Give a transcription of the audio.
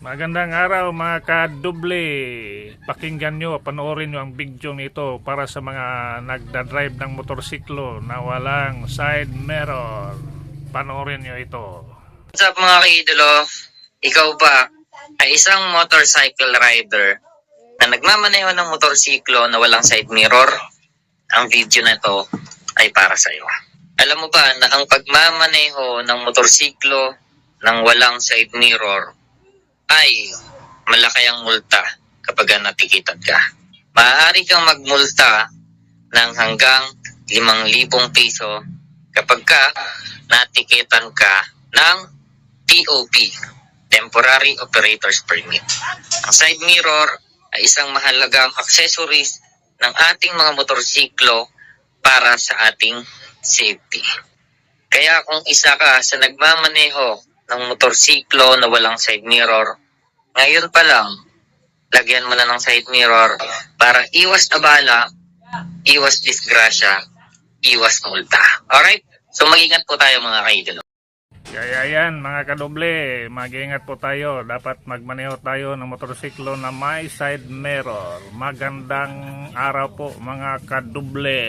Magandang araw mga kadoble. Pakinggan nyo, panoorin nyo ang video nito para sa mga nagdadrive ng motorsiklo na walang side mirror. Panoorin nyo ito. What's up mga kaidolo? Ikaw ba ay isang motorcycle rider na nagmamaneho ng motorsiklo na walang side mirror? Ang video na ito ay para sa iyo. Alam mo ba na ang pagmamaneho ng motorsiklo ng walang side mirror ay malaki ang multa kapag natikitan ka. Maaari kang magmulta ng hanggang 5,000 piso kapag ka natikitan ka ng TOP, Temporary Operator's Permit. Ang side mirror ay isang mahalagang accessories ng ating mga motorsiklo para sa ating safety. Kaya kung isa ka sa nagmamaneho ng motorsiklo na walang side mirror, ngayon pa lang, lagyan mo na ng side mirror para iwas abala, iwas disgrasya, iwas multa. Alright? So mag-ingat po tayo mga kaidolo. Kaya yan mga kadoble, mag-ingat po tayo. Dapat magmaneho tayo ng motorsiklo na may side mirror. Magandang araw po mga kadoble.